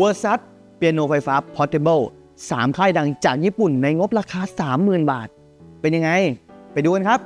w e r s u s เปียโนไฟฟ้า Portable 3 ค่ายดังจากญี่ปุ่นในงบราคา 30,000 บาท เป็นยังไง ไปดูกันครับ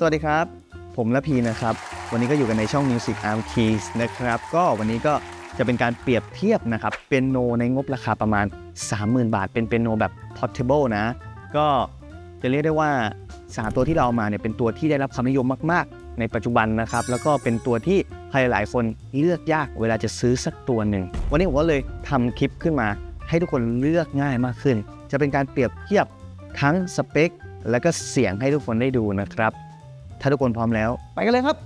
สวัสดีครับ ผมละพีนะครับ วันนี้ก็อยู่กันในช่อง Music Arm Keys นะครับ ก็วันนี้ก็จะเป็นการเปรียบเทียบนะครับเปียโนในงบราคาประมาณ 30,000 บาท เป็นเปียโนแบบ portable นะ ก็จะเรียกได้ว่า 3 ตัวที่เราเอามาเนี่ยเป็นตัวที่ได้รับความนิยมมาก ๆ ในปัจจุบันนะครับ แล้วก็เป็นตัวที่ใครหลายคนเลือกยากเวลาจะซื้อสักตัวหนึ่ง วันนี้ผมก็เลยทำคลิปขึ้นมา ให้ทุกคนเลือกง่ายมากขึ้น จะเป็นการเปรียบเทียบทั้งสเปค และก็เสียงให้ทุกคนได้ดูนะครับ ถ้าทุกคนพร้อมแล้ว ไปกันเลยครับ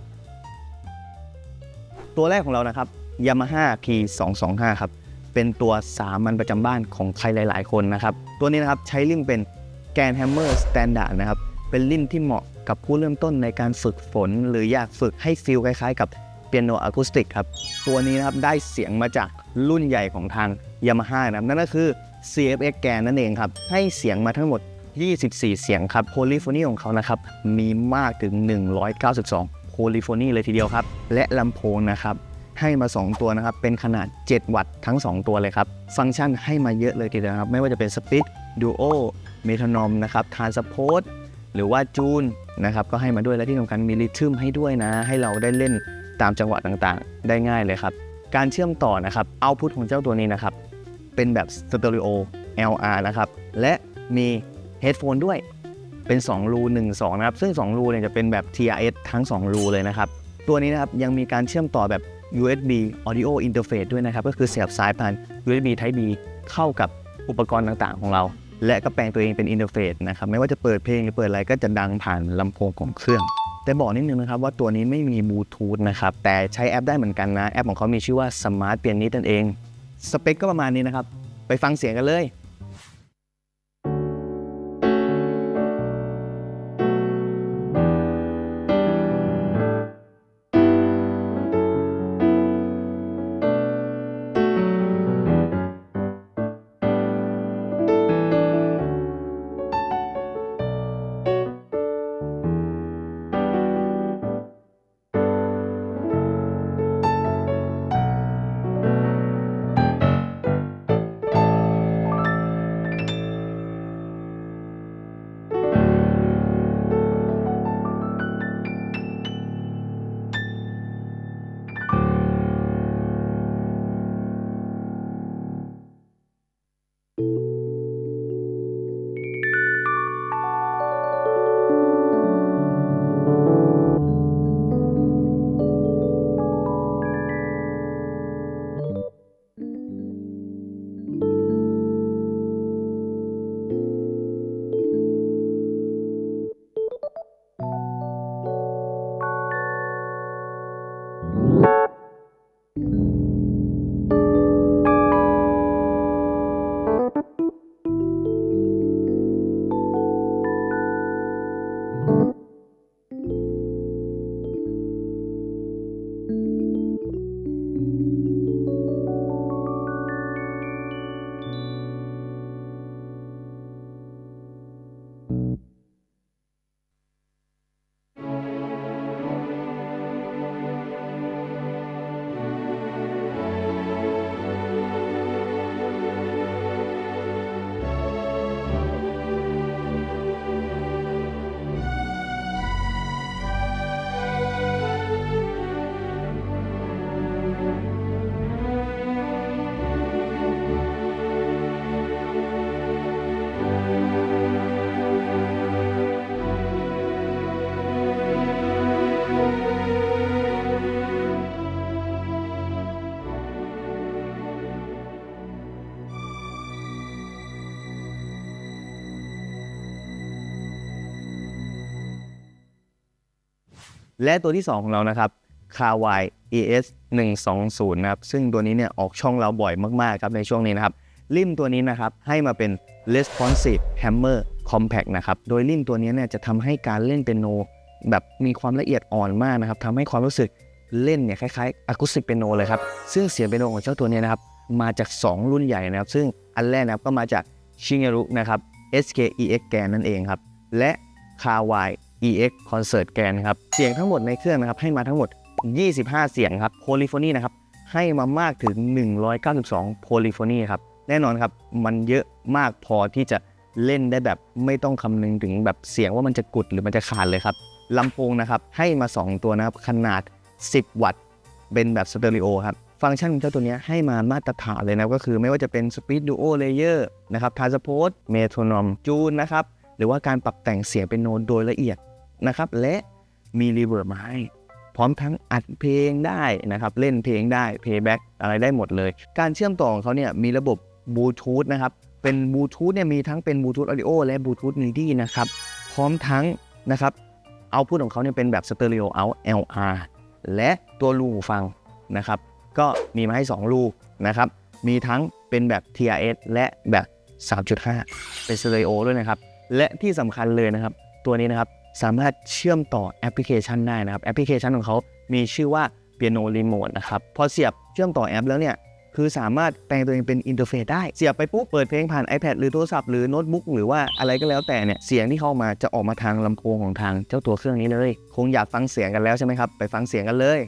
ตัวแรกของเรานะครับ Yamaha P225 ครับ เป็นตัวสามัญประจำบ้านของใครหลาย ๆ คนนะครับ ตัวนี้นะครับใช้ลิ้นเป็นแกนแฮมเมอร์สแตนดาร์ดนะครับ เป็นลิ้นที่เหมาะกับผู้เริ่มต้นในการฝึกฝน หรืออยากฝึกให้ฟีลคล้าย ๆ กับเปียโนอะคูสติกครับ ตัวนี้นะครับได้เสียงมาจากรุ่นใหญ่ของทาง Yamaha นะครับนั่นก็คือ CFX แกนนั่นเองครับ ให้เสียงมาทั้งหมด 24 เสียงครับโพลีโฟนีของเขานะครับมีมากถึง 192โพลีโฟนีเลยทีเดียวครับ และลำโพงนะครับให้มา 2 ตัวนะครับ เป็นขนาด 7 วัตต์ทั้ง 2 ตัวเลยครับ ฟังก์ชันให้มาเยอะเลยทีเดียวครับ ไม่ว่าจะเป็นสปิดดูโอเมทานอมนะครับทานสโพสหรือว่าจูนนะครับ ก็ให้มาด้วยและที่สำคัญมีริทึมให้ด้วยนะ ให้เราได้เล่นตามจังหวะต่างๆ ได้ง่ายเลยครับ การเชื่อมต่อนะครับเอาพุทของเจ้าตัวนี้นะครับ เป็นแบบสเตอริโอ LR นะครับ และมี headphone ด้วยเป็น 2 รู 1 2 นะครับ ซึ่ง 2 รูเนี่ยจะเป็นแบบ TRS ทั้ง 2 รูเลยนะครับ ตัวนี้นะครับ ยังมีการเชื่อมต่อแบบ USB Audio Interface ด้วยนะครับ ก็คือเสียบสายผ่าน USB Type B เข้ากับอุปกรณ์ต่างๆ ของเรา และก็แปลงตัวเองเป็นอินเทอร์เฟซนะครับ ไม่ว่าจะเปิดเพลงหรือเปิดอะไรก็จะดังผ่านลำโพงของเครื่อง แต่บอกนิดนึงนะครับว่าตัวนี้ไม่มีบลูทูธนะครับ แต่ใช้แอปได้เหมือนกันนะ แอปของเขามีชื่อว่า Smart Pianist นั่นเอง สเปคก็ประมาณนี้นะครับ ไปฟังเสียงกันเลย และตัวที่ 2 ของเรานะครับ k a w a i ES 120นะครับซึ่งตัวนี้เนี่ยออกช่องเราบ่อยมากๆครับในช่วงนี้นะครับริมตัวนี้นะครับให้มาเป็น responsive hammer compact นะครับโดยริมตัวนี้เนี่ยจะทำให้การเล่นเปียโนแบบมีความละเอียดอ่อนมากนะครับทำให้ความรู้สึกเล่นเนี่ยคล้ายๆอะคูสติกเปียโนเลยครับซึ่งเสียงเปียโนของเจ้าตัวนี้นะครับมาจาก 2 รุ่นใหญ่นะครับ ซึ่งอันแรกนะครับก็มาจากชิเงรุนะครับ SKEX แกนนั่นเองครับและ k a w a i EX Concert แกนครับ เสียงทั้งหมดในเครื่องนะครับให้มาทั้งหมด 25 เสียงครับโพลิโฟนีนะครับให้มามากถึง 192โพลิโฟนีครับ แน่นอนครับ มันเยอะมากพอที่จะเล่นได้แบบไม่ต้องคำนึงถึงแบบเสียงว่ามันจะกุดหรือมันจะขาดเลยครับลำโพงนะครับให้มา 2 ตัวนะครับขนาด 10 วัตต์ เป็นแบบสเตอริโอครับฟังก์ชันของเจ้าตัวนี้ให้มามาตรฐานเลยนะก็คือไม่ว่าจะเป็น Speed Duo Layer นะครับ Transpose Metronome Tune นะครับ หรือว่าการปรับแต่งเสียงเป็นโน้ตโดยละเอียด นะครับ และมีรีเวิร์บมาให้พร้อมทั้งอัดเพลงได้นะครับ เล่นเพลงได้ Playback อะไรได้หมดเลย การเชื่อมต่อของเขาเนี่ยมีระบบบลูทูธนะครับ เป็นบลูทูธเนี่ยมีทั้งเป็นบลูทูธออดิโอและบลูทูธมิดีนะครับ พร้อมทั้งนะครับเอาพูดของเขาเนี่ยเป็นแบบสเตอริโอเอา LR และตัวรูหูฟังนะครับ ก็มีมาให้ 2 รูนะครับ มีทั้งเป็นแบบ TRS และแบบ 3.5 เป็นสเตอริโอด้วยนะครับ และที่สำคัญเลยนะครับ ตัวนี้นะครับ สามารถเชื่อมต่อแอปพลิเคชันได้นะครับแอปพลิเคชันของเขา มีชื่อว่า Piano Remote นะครับ พอเสียบเชื่อมต่อแอปแล้วเนี่ย คือสามารถแปลงตัวเองเป็นอินเทอร์เฟซได้ เสียบไปปุ๊บ เปิดเพลงผ่าน iPad หรือโทรศัพท์หรือโน้ตบุ๊กหรือว่าอะไรก็แล้วแต่เนี่ย เสียงที่เข้ามาจะออกมาทางลำโพงของทางเจ้าตัวเครื่องนี้เลย คงอยากฟังเสียงกันแล้วใช่ไหมครับ ไปฟังเสียงกันเลย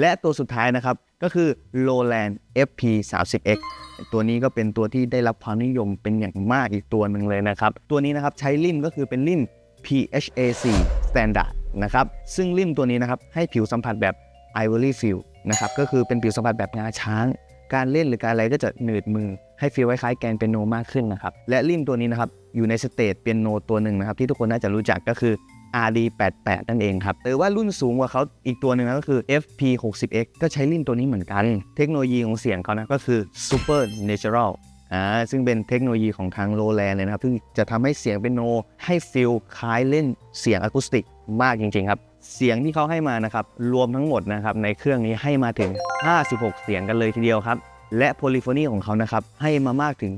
และตัวสุดท้ายนะครับก็คือ Lowland FP 3 0 X ตัวนี้ก็เป็นตัวที่ได้รับความนิยมเป็นอย่างมากอีกตัวหนึ่งเลยนะครับ ตัวนี้นะครับใช้ริมก็คือเป็นริม PHAC Standard นะครับซึ่งริมตัวนี้นะครับให้ผิวสัมผัสแบบ Ivory Feel นะครับก็คือเป็นผิวสัมผัสแบบงาช้าง การเล่นหรือการอะไรก็จะหนืดมือ ให้ฟีลคล้ายแกนเปียโนมากขึ้นนะครับและริมตัวนี้นะครับอยู่ในสเตจเปียโนตัวหนึ่งนะครับที่ทุกคนน่าจะรู้จักก็คือ RD88 นั่นเองครับแต่ว่ารุ่นสูงกว่าเขาอีกตัวหนึ่งนะก็คือ FP60X ก็ใช้ลิ้นตัวนี้เหมือนกัน เทคโนโลยีของเสียงเขานะก็คือ Super Natural อ่าซึ่งเป็นเทคโนโลยีของทางโรแลนเลยนะครับซึ่งจะทำให้เสียงเป็นโนให้ฟิลคล้ายเล่นเสียงอะคูสติกมากจริงๆครับเสียงที่เขาให้มานะครับรวมทั้งหมดนะครับในเครื่องนี้ให้มาถึง 56 เสียงกันเลยทีเดียวครับและโพลิโฟนีของเขานะครับให้มามากถึง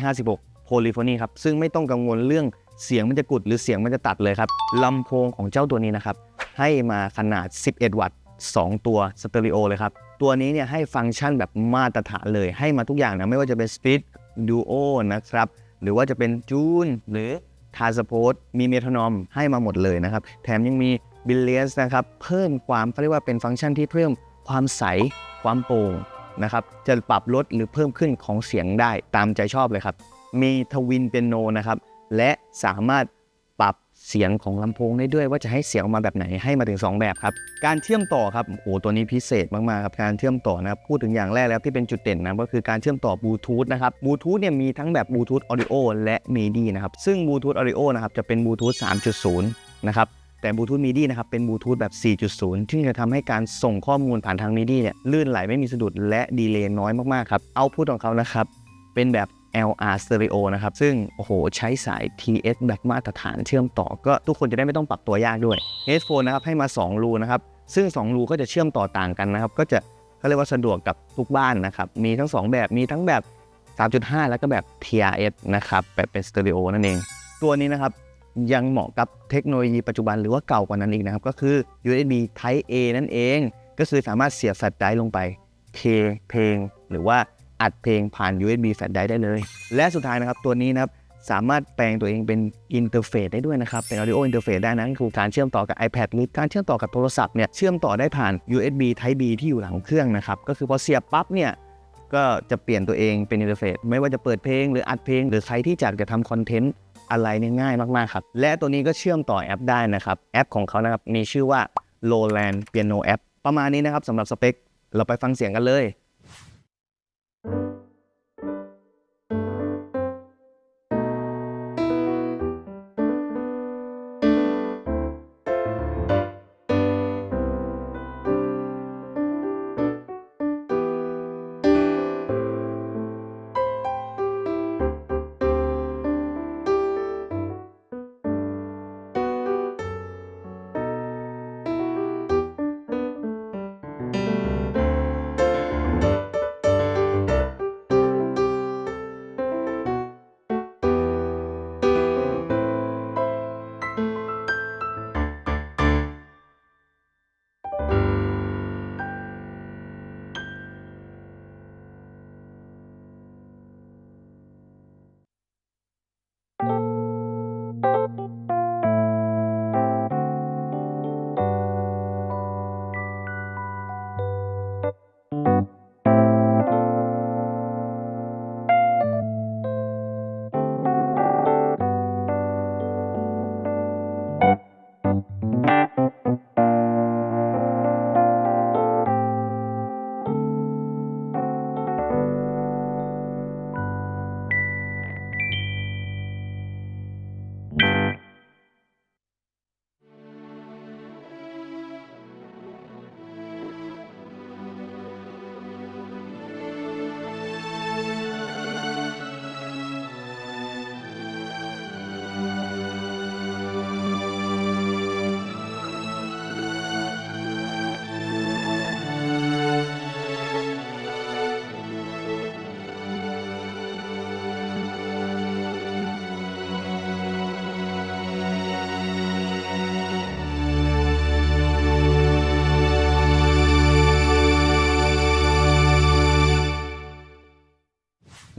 256โพลิโฟนีครับซึ่งไม่ต้องกังวลเรื่อง เสียงมันจะกุดหรือเสียงมันจะตัดเลยครับลำโพงของเจ้าตัวนี้นะครับให้มาขนาด 11 วัตต์ 2 ตัวสเตอริโอเลยครับ ตัวนี้เนี่ยให้ฟังก์ชันแบบมาตรฐานเลยให้มาทุกอย่างนะ ไม่ว่าจะเป็น Speed Duo นะครับ หรือว่าจะเป็นจูนหรือทาสโพสมีเมโทนอมให้มาหมดเลยนะครับ แถมยังมีบิลเลียสนะครับ เพิ่มความเขาเรียกว่าเป็นฟังก์ชันที่เพิ่มความใสความโปร่งนะครับ จะปรับลดหรือเพิ่มขึ้นของเสียงได้ตามใจชอบเลยครับ มีทวินเปียโนนะครับ และสามารถปรับเสียงของลำโพงได้ด้วยว่าจะให้เสียงออกมาแบบไหนให้มาถึง 2 แบบครับ การเชื่อมต่อครับโอ้โหตัวนี้พิเศษมากๆครับการเชื่อมต่อนะครับพูดถึงอย่างแรกแล้วที่เป็นจุดเด่นนะก็คือการเชื่อมต่อบลูทูธนะครับบลูทูธเนี่ยมีทั้งแบบบลูทูธออดิโอและมีดีนะครับซึ่งบลูทูธออดิโอนะครับจะเป็นบลูทูธ3.0 นะครับแต่บลูทูธมีดีนะครับเป็นบลูทูธแบบ 4.0ซึ่จะทำให้การส่งข้อมูลผ่านทางมีดีเนี่ยลื่นไหลไม่มีสะดุดและดีเลย์น้อยมากๆครับเอาพูดของเขานะครับเป็นแบบ LR Stereo นะครับ ซึ่งโอ้โหใช้สาย TS แบบมาตรฐานเชื่อมต่อ ก็ทุกคนจะได้ไม่ต้องปรับตัวยากด้วย Headphone นะครับให้มา 2 รูนะครับ ซึ่ง 2 รูก็จะเชื่อมต่อต่างกันนะครับ ก็จะเขาเรียกว่าสะดวกกับทุกบ้านนะครับ มีทั้ง 2 แบบมีทั้งแบบ 3.5 แล้วก็แบบ TRS นะครับ แบบเป็นสเตอริโอนั่นเอง ตัวนี้นะครับยังเหมาะกับเทคโนโลยีปัจจุบันหรือว่าเก่ากว่านั้นอีกนะครับ ก็คือ USB Type A นั่นเอง ก็คือสามารถเสียบแฟลชไดรฟ์ลงไป เคเพลงหรือว่า อัดเพลงผ่าน USB แฟลชไดร์ได้เลย และสุดท้ายนะครับตัวนี้นะครับสามารถแปลงตัวเองเป็นอินเทอร์เฟซได้ด้วยนะครับ เป็น audio interface ได้นะคือการเชื่อมต่อกับ iPad หรือการเชื่อมต่อกับโทรศัพท์เนี่ยเชื่อมต่อได้ผ่าน USB Type B ที่อยู่หลังเครื่องนะครับ ก็คือพอเสียบปั๊บเนี่ยก็จะเปลี่ยนตัวเองเป็นอินเทอร์เฟซไม่ว่าจะเปิดเพลงหรืออัดเพลง หรือใครที่อยากจะทำคอนเทนต์อะไรเนี่ยง่ายมากๆครับ และตัวนี้ก็เชื่อมต่อแอปได้นะครับ แอปของเขานะครับมีชื่อว่า Lowland Piano App ประมาณนี้นะครับสำหรับสเปคเราไปฟังเสียงกันเลย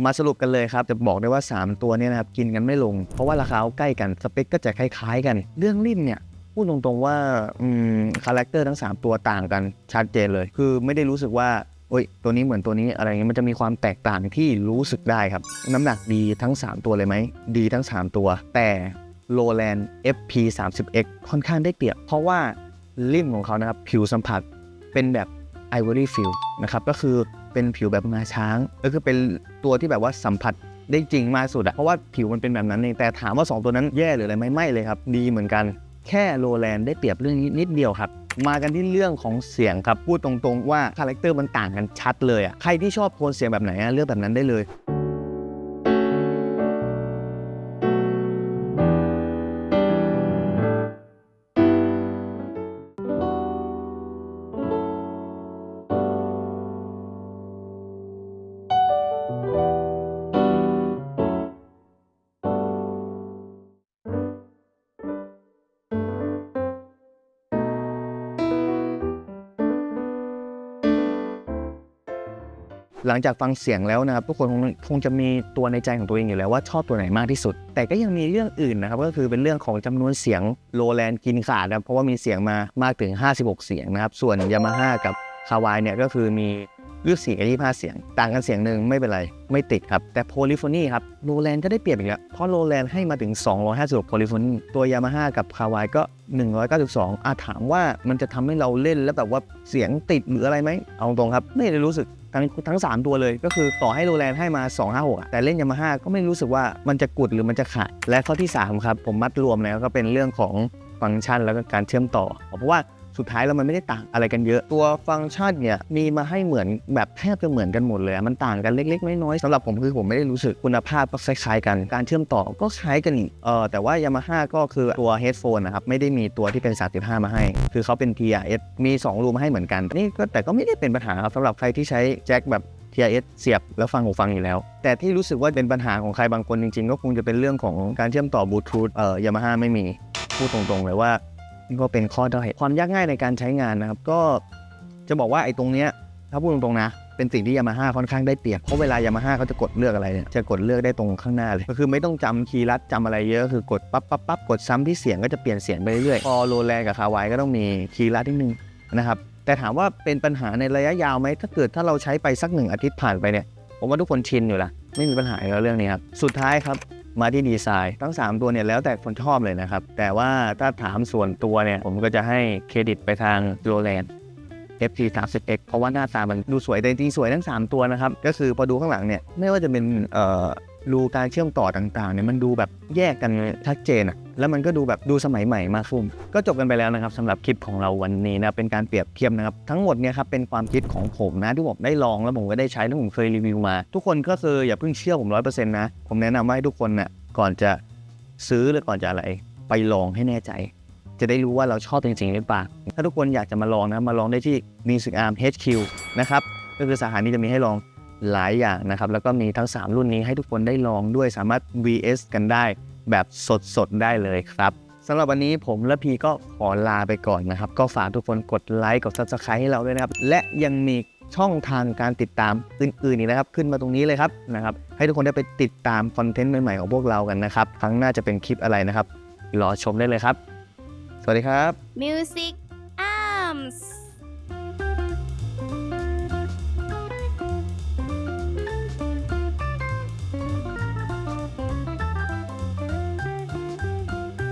มาสรุปกันเลยครับ จะบอกได้ว่า 3 ตัวเนี้นะครับกินกันไม่ลง เพราะว่าราคาใกล้กันสเปคก็จะคล้ายๆ กัน เรื่องริ่มเนี่ยพูดตรงๆว่าคาแรคเตอร์ทั้ง 3 ตัวต่างกันชัดเจนเลย คือไม่ได้รู้สึกว่าโอ้ยตัวนี้เหมือนตัวนี้อะไรเงี้ยมันจะมีความแตกต่างที่รู้สึกได้ครับ น้ำหนักดีทั้ง 3 ตัวเลยไหมดีทั้ง 3 ตัว แต่ Lowland FP 3 0 X ค่อนข้างได้เปรียบ เพราะว่าริ่มของเขานะครับ ผิวสัมผัสเป็นแบบ Ivory Feel นะครับ ก็คือเป็นผิวแบบงาช้าง ก็คือเป็น ตัวที่แบบว่าสัมผัสได้จริงมากสุดอะเพราะว่าผิวมันเป็นแบบนั้นเองแต่ถามว่า 2 ตัวนั้นแย่หรืออะไรไหม่ไม่เลยครับ ดีเหมือนกันแค่โรแลนได้เปรียบเรื่องนี้นิดเดียวครับ มากันที่เรื่องของเสียงครับพูดตรงๆว่าคาแรคเตอร์มันต่างกันชัดเลยอะใครที่ชอบโทนเสียงแบบไหนอะเลือกแบบนั้นได้เลย หลังจากฟังเสียงแล้วนะครับทุกคนคงคงจะมีตัวในใจของตัวเองอยู่แล้วว่าชอบตัวไหนมากที่สุด แต่ก็ยังมีเรื่องอื่นนะครับก็คือเป็นเรื่องของจำนวนเสียงโลแลนกินขาดนะเพราะว่ามีเสียงมามากถึง 56 เสียงนะครับส่วน Yamaha กับคาวายเนี่ยก็คือมีเลือกเสียงกับ25เสียง ต่างกันเสียงหนึ่งไม่เป็นไร ไม่ติดครับ แต่โพลิโฟนีครับโรแลนก็ได้เปรียบอีกแล้ว เพราะโรแลนให้มาถึง 256โพลิโฟนีตัวยามาฮ่ากับคาวายก็ 192อาถามว่ามันจะทำให้เราเล่นแล้วแบบว่าเสียงติดหรืออะไรไหมเอาตรงครับ ไม่ได้รู้สึก ทั้งทั้ง3ตัวเลย ก็คือต่อให้โรแลนให้มา 256อะแต่เล่นยามาฮ่าก็ไม่รู้สึกว่ามันจะกุดหรือมันจะขาดและข้อที่ 3 ครับ ผมมัดรวมแล้วก็เป็นเรื่องของฟังก์ชันแล้วก็การเชื่อมต่อ เพราะว่า สุดท้ายแล้วมันไม่ได้ต่างอะไรกันเยอะ ตัวฟังก์ชันเนี่ยมีมาให้เหมือนแบบแทบจะเหมือนกันหมดเลย มันต่างกันเล็ก ๆ น้อยๆสำหรับผมคือผมไม่ได้รู้สึกคุณภาพก็คล้ายๆกัน การเชื่อมต่อก็คล้ายกันอีกเออแต่ว่ายามาฮ่าก็คือตัวเฮดโฟนนะครับไม่ได้มีตัวที่เป็น 35 มาให้ คือเขาเป็น TRS มี 2 รูมาให้เหมือนกันนี่ก็แต่ก็ไม่ได้เป็นปัญหาครับสำหรับใครที่ใช้แจ็คแบบ TRS เสียบแล้วฟังหูฟังอยู่แล้ว แต่ที่รู้สึกว่าเป็นปัญหาของใครบางคนจริงๆ ก็คงจะเป็นเรื่องของการเชื่อมต่อบลูทูธเอ่อยามาฮ่าไม่มีพูดตรงๆเลยว่า นี่ก็เป็นข้อด้อยความยากง่ายในการใช้งานนะครับ ก็จะบอกว่าไอ้ตรงเนี้ยถ้าพูดตรงๆนะเป็นสิ่งที่ยามาฮ่าค่อนข้างได้เปรียบเพราะเวลายามาฮ่าเขาจะกดเลือกอะไรเนี่ยจะกดเลือกได้ตรงข้างหน้าเลย ก็คือไม่ต้องจำคีย์ลัดจำอะไรเยอะคือกดปั๊บปั๊บปั๊บกดซ้ำที่เสียงก็จะเปลี่ยนเสียงไปเรื่อยๆพอโรแลนกับคาวายก็ต้องมีคีย์ลัดนิดนึงนะครับแต่ถามว่าเป็นปัญหาในระยะยาวไหมถ้าเกิดถ้าเราใช้ไปสักหนึ่งอาทิตย์ผ่านไปเนี่ยผมว่าทุกคนชินอยู่ละไม่มีปัญหาแล้วเรื่องนี้ครับสุดท้ายครับ มาที่ดีไซน์ ทั้ง 3 ตัวเนี่ยแล้วแต่คนชอบเลยนะครับ แต่ว่าถ้าถามส่วนตัวเนี่ย ผมก็จะให้เครดิตไปทางโรแลนด์ FT 3 0 X เพราะว่าหน้าตามันดูสวยแต่จริงๆสวยทั้ง 3 ตัวนะครับ ก็คือพอดูข้างหลังเนี่ย ไม่ว่าจะเป็นเอ่อ รูการเชื่อมต่อต่างๆเนี่ยมันดูแบบแยกกันชัดเจนอะแล้วมันก็ดูแบบดูสมัยใหม่มากขึ้นก็จบกันไปแล้วนะครับสำหรับคลิปของเราวันนี้นะเป็นการเปรียบเทียบนะครับทั้งหมดเนี่ยครับเป็นความคิดของผมนะที่ผมได้ลองแล้วผมก็ได้ใช้แล้วผมเคยรีวิวมา ทุกคนก็คืออย่าเพิ่งเชื่อผมร้อยเปอร์เซ็นต์นะผมแนะนำว่าให้ทุกคนเนี่ยก่อนจะซื้อหรือก่อนจะอะไร ไปลองให้แน่ใจ จะได้รู้ว่าเราชอบจริงๆหรือเปล่าถ้าทุกคนอยากจะมาลองนะมาลองได้ที่ Music Arm HQ นะครับก็คือสาขานี้จะมีให้ลอง หลายอย่างนะครับ แล้วก็มีทั้ง 3 รุ่นนี้ให้ทุกคนได้ลองด้วยสามารถ VS กันได้แบบสดๆ ได้เลยครับสำหรับวันนี้ผมและพีก็ขอลาไปก่อนนะครับ ก็ฝากทุกคนกดไลค์กด Subscribe ให้เราด้วยนะครับ และยังมีช่องทางการติดตามอื่นๆ อีกนะครับ ขึ้นมาตรงนี้เลยครับนะครับ ให้ทุกคนได้ไปติดตามคอนเทนต์ใหม่ๆของพวกเรากันนะครับ ครั้งหน้าจะเป็นคลิปอะไรนะครับ รอชมได้เลยครับ สวัสดีครับ Music Arms